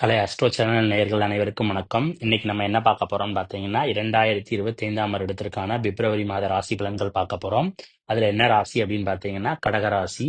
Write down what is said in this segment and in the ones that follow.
கலை astro channel நேயர்கள் அனைவருக்கும் வணக்கம். இன்னைக்கு நம்ம என்ன பார்க்க போறோம்னு பார்த்தீங்கன்னா இரண்டாயிரத்தி இருபத்தி ஐந்தாம் வருடத்திற்கான பிப்ரவரி மாத ராசி பலன்கள் பார்க்க போறோம். அதுல என்ன ராசி அப்படின்னு பார்த்தீங்கன்னா கடக ராசி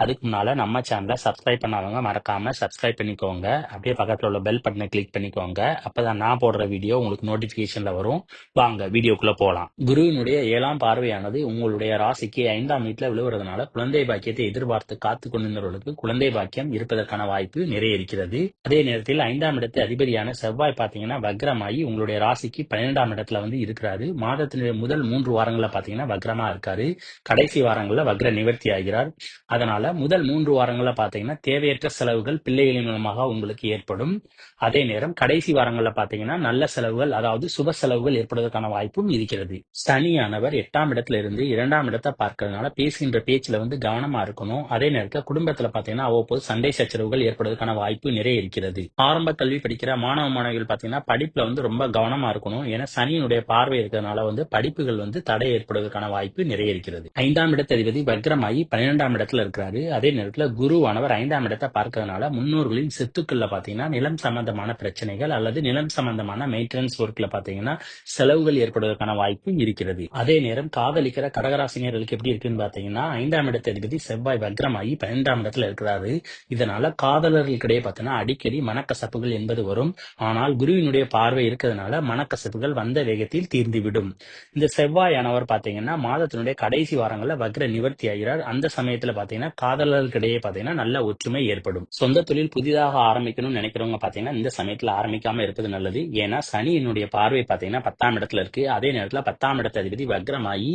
அதுக்கு முன்னால நம்ம சேனலை சப்ஸ்கிரைப் பண்ணாதவங்க மறக்காம சப்ஸ்கிரைப் பண்ணிக்கோங்க. அப்படியே பக்கத்துல உள்ள பெல் பட்டனை கிளிக் பண்ணிக்கோங்க. அப்பதான் நான் போடுற வீடியோ உங்களுக்கு நோட்டிபிகேஷன்ல வரும். வாங்க வீடியோக்குள்ள போலாம். குருவினுடைய ஏழாம் பார்வையானது உங்களுடைய ராசிக்கு ஐந்தாம் வீட்டுல விழுவுறதுனால குழந்தை பாக்கியத்தை எதிர்பார்த்து காத்து கொண்டிருந்தவர்களுக்கு குழந்தை பாக்கியம் இருப்பதற்கான வாய்ப்பு நிறைய இருக்கிறது. அதே நேரத்தில் ஐந்தாம் இடத்து அதிபதியான செவ்வாய் பாத்தீங்கன்னா வக்ரமாயி உங்களுடைய ராசிக்கு பன்னிரெண்டாம் இடத்துல வந்து இருக்கிறாரு. மாதத்தினுடைய முதல் மூன்று வாரங்களில் பாத்தீங்கன்னா வக்ரமா இருக்காரு. கடைசி வாரங்களில் வக்ர நிவர்த்தி ஆகிறார். அதனால முதல் மூன்று வாரங்களில் பாத்தீங்கன்னா தேவையற்ற செலவுகள் பிள்ளைகளின் மூலமாக உங்களுக்கு ஏற்படும். அதே நேரம் கடைசி வாரங்கள்ல பாத்தீங்கன்னா நல்ல செலவுகள் அதாவது சுப செலவுகள் ஏற்படுவதற்கான வாய்ப்பும் இருக்கிறது. சனியானவர் எட்டாம் இடத்துல இருந்து இரண்டாம் இடத்தை பார்க்கறதுனால பேசுகின்ற பேச்சுல வந்து கவனமா இருக்கணும். அதே நேரத்தில் குடும்பத்துல பாத்தீங்கன்னா அவ்வப்போது சண்டை சச்சரவுகள் ஏற்படுவதற்கான வாய்ப்பு நிறைய இருக்கிறது. ஆரம்ப கல்வி படிக்கிற மாணவ மாணவிகள் பாத்தீங்கன்னா படிப்புல வந்து ரொம்ப கவனமா இருக்கணும். ஏன்னா சனியினுடைய பார்வை இருக்கிறதுனால வந்து படிப்புகள் வந்து தடை ஏற்படுவதற்கான வாய்ப்பு நிறைய இருக்கிறது. ஐந்தாம் இடத்ததிபதி வக்ரமாகி பன்னிரெண்டாம் இடத்துல இருக்கிறாரு. அதே நேரத்தில் குருவானவர் ஐந்தாம் இடத்தை பார்க்கறதுனால முன்னோர்களின் சொத்துக்கள்ல பாத்தீங்கன்னா நிலம் சம்பந்தமான பிரச்சனைகள் அல்லது நிலம் சம்பந்தமான மெயின்டெனன்ஸ் ஒர்க்ல பாத்தீங்கன்னா செலவுகள் ஏற்படுவதற்கான வாய்ப்பு இருக்கிறது. அதே நேரம் காதலிக்கிற கடகராசினியர்களுக்கு எப்படி இருக்குன்னு பாத்தீங்கன்னா ஐந்தாம் இடத்தை அதிபதி செவ்வாய் வக்ரமாகி பன்னெண்டாம் இடத்துல இருக்கிறாரு. இதனால காதலர்களுக்கிடையே பாத்தீங்கன்னா அடிக்கடி மனக்கசப்புகள் என்பது வரும். ஆனால் குருவினுடைய பார்வை இருக்கிறதுனால மனக்கசப்புகள் வந்த வேகத்தில் தீர்ந்துவிடும். இந்த செவ்வாயானவர் பாத்தீங்கன்னா மாதத்தினுடைய கடைசி வாரங்கள்ல வக்ர நிவர்த்தி ஆகிறார். அந்த சமயத்துல பாத்தீங்கன்னா காதலர்களுக்கிடையே பாத்தீங்கன்னா நல்ல ஒற்றுமை ஏற்படும். சொந்த தொழில் புதிதாக ஆரம்பிக்கணும்னு நினைக்கிறவங்க பாத்தீங்கன்னா இந்த சமயத்துல ஆரம்பிக்காம இருப்பது நல்லது. ஏன்னா சனியினுடைய பார்வை பாத்தீங்கன்னா பத்தாம் இடத்துல இருக்கு. அதே நேரத்துல பத்தாம் இடத்த அதிபதி வக்ரமாயி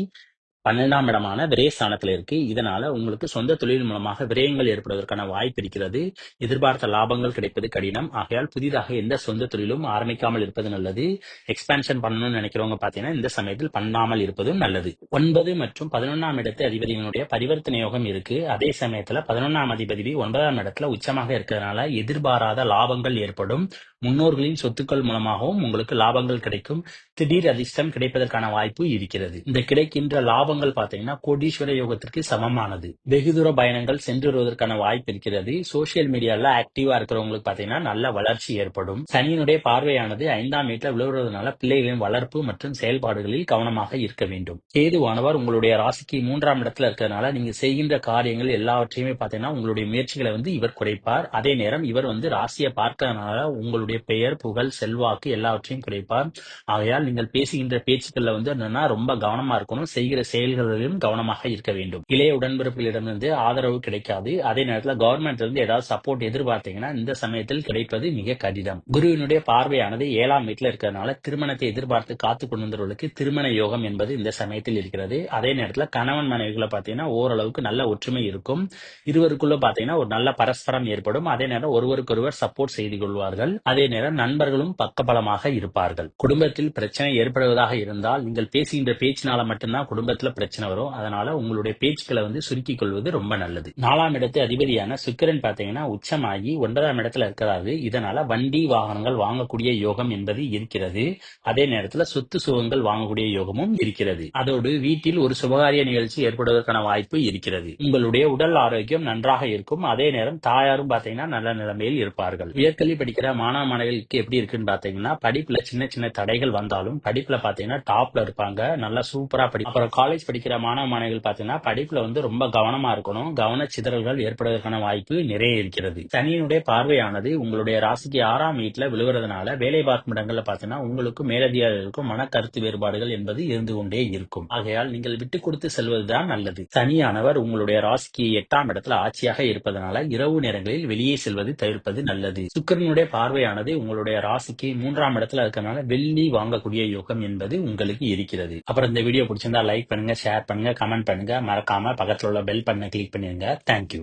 பன்னெண்டாம் இடமான விரயஸ்தானத்துல இருக்கு. இதனால உங்களுக்கு சொந்த தொழில் மூலமாக விரயங்கள் ஏற்படுவதற்கான வாய்ப்பு இருக்கிறது. எதிர்பார்த்த லாபங்கள் கிடைப்பது கடினம். ஆகையால் புதிதாக எந்த சொந்த தொழிலும் ஆரம்பிக்காமல் இருப்பது நல்லது. எக்ஸ்பான்ஷன் பண்ணணும்னு நினைக்கிறவங்க பாத்தீங்கன்னா இந்த சமயத்தில் பண்ணாமல் இருப்பதும் நல்லது. ஒன்பது மற்றும் பதினொன்னாம் இடத்து அதிபதியினுடைய பரிவர்த்தனை யோகம் இருக்கு. அதே சமயத்துல பதினொன்னாம் அதிபதி ஒன்பதாம் இடத்துல உச்சமாக இருக்கிறதுனால எதிர்பாராத லாபங்கள் ஏற்படும். முன்னோர்களின் சொத்துக்கள் மூலமாகவும் உங்களுக்கு லாபங்கள் கிடைக்கும். திடீர் அதிர்ஷ்டம் கிடைப்பதற்கான வாய்ப்பு இருக்கிறது. இந்த கிடைக்கின்ற லாபம் லாபங்கள் பாத்தீங்கன்னா கோடீஸ்வர யோகத்திற்கு சமமானது. வெகு தூர பயணங்கள் சென்று வருவதற்கான வாய்ப்பு இருக்கிறது. சோசியல் மீடியால ஆக்டிவா இருக்கிறவங்களுக்கு பாத்தீங்கன்னா நல்ல வளர்ச்சி ஏற்படும். சனியினுடைய பார்வையானது ஐந்தாம் வீட்டுல விழுவுறதுனால பிள்ளைகளின் வளர்ப்பு மற்றும் செயல்பாடுகளில் கவனமாக இருக்க வேண்டும். கேதுவானவர் உங்களுடைய ராசிக்கு மூன்றாம் இடத்துல இருக்கிறதுனால நீங்க செய்கின்ற காரியங்கள் எல்லாவற்றையுமே பாத்தீங்கன்னா உங்களுடைய முயற்சிகளை வந்து இவர் குறைப்பார். அதே நேரம் இவர் வந்து ராசியை பார்க்கறதுனால உங்களுடைய பெயர் புகழ் செல்வாக்கு எல்லாவற்றையும் குறைப்பார். ஆகையால் நீங்கள் பேசுகின்ற பேச்சுக்கள்ல வந்து என்னன்னா ரொம்ப கவனமா இருக்கணும். செய்கிற செயல் செயல்களிலும் கவனமாக இருக்க வேண்டும். இளைய உடன்பிறப்புகளிடமிருந்து ஆதரவு கிடைக்காது. அதே நேரத்தில் கவர்மெண்ட்ல இருந்து ஏதாவது சப்போர்ட் எதிர்பார்த்தீங்கன்னா இந்த சமயத்தில் கிடைப்பது மிக கடினம். குருவினுடைய பார்வையானது ஏழாம் வீட்டுல இருக்கிறதுனால திருமணத்தை எதிர்பார்த்து காத்து கொண்டிருந்தவர்களுக்கு திருமண யோகம் என்பது இந்த சமயத்தில் இருக்கிறது. அதே நேரத்தில் கணவன் மனைவிகளை பார்த்தீங்கன்னா ஓரளவுக்கு நல்ல ஒற்றுமை இருக்கும். இருவருக்குள்ள பார்த்தீங்கன்னா ஒரு நல்ல பரஸ்பரம் ஏற்படும். அதே நேரம் ஒருவருக்கொருவர் சப்போர்ட் செய்து கொள்வார்கள். அதே நேரம் நண்பர்களும் பக்கபலமாக இருப்பார்கள். குடும்பத்தில் பிரச்சனை ஏற்படுவதாக இருந்தால் நீங்கள் பேசுகின்ற பேச்சினால மட்டும்தான் குடும்பத்துல பிரச்சனை வரும். அதனால உங்களுடைய பேச்சுக்களை வந்து சுருக்கிக் கொள்வது ரொம்ப நல்லது. நாலாம் இடத்து அதிபதியான சுக்கிரன் பாத்தீங்கன்னா உச்சமாகி ஒன்பதாம் இடத்துல இருக்கிறாரு. இதனால வண்டி வாகனங்கள் வாங்கக்கூடிய யோகம் என்பது இருக்கிறது. அதே நேரத்துல சொத்து சுகங்கள் வாங்கக்கூடிய யோகமும் இருக்கிறது. அதோடு வீட்டில் ஒரு சுபகாரிய நிகழ்ச்சி ஏற்படுவதற்கான வாய்ப்பு இருக்கிறது. உங்களுடைய உடல் ஆரோக்கியம் நன்றாக இருக்கும். அதே நேரம் தாயாரும் பாத்தீங்கன்னா நல்ல நிலைமையில் இருப்பார்கள். உயர்கல்வி படிக்கிற மாணவ மாணவிகளுக்கு எப்படி இருக்குன்னு பாத்தீங்கன்னா படிப்புல சின்ன சின்ன தடைகள் வந்தாலும் படிப்புல பாத்தீங்கன்னா டாப்ல இருப்பாங்க. நல்லா சூப்பரா படி அப்புறம் காலேஜ் படிக்கிற மாணவ மாணவிகள் பாத்தீங்கன்னா படிப்புல வந்து ரொம்ப கவனமா இருக்கணும். கவன சிதறல்கள் ஏற்படுவதற்கான வாய்ப்பு நிறைய இருக்கிறது. சனியினுடைய பார்வையானது உங்களுடைய ராசிக்கு ஆறாம் வீட்டுல விழுகிறதுனால வேலை பார்க்கும் இடங்கள்ல பாத்தீங்கன்னா உங்களுக்கு மேலதிகாரிகளுக்கும் மன கருத்து வேறுபாடுகள் என்பது இருந்து கொண்டே இருக்கும். ஆகையால் நீங்கள் விட்டு கொடுத்து செல்வதுதான் நல்லது. சனியானவர் உங்களுடைய ராசிக்கு எட்டாம் இடத்துல ஆட்சியாக இருப்பதனால இரவு நேரங்களில் வெளியே செல்வது தவிர்ப்பது நல்லது. சுக்கரனுடைய பார்வையானது உங்களுடைய ராசிக்கு மூன்றாம் இடத்துல இருக்கனால வெள்ளி வாங்கக்கூடிய யோகம் என்பது உங்களுக்கு இருக்கிறது. அப்புறம் இந்த வீடியோ பிடிச்சிருந்தா லைக் பண்ணுங்க ஷேர் பண்ணுங்க கமெண்ட் பண்ணுங்க. மறக்காம பக்கத்துல உள்ள பெல் பண்ண கிளிக் பண்ணிருங்க. தேங்க்யூ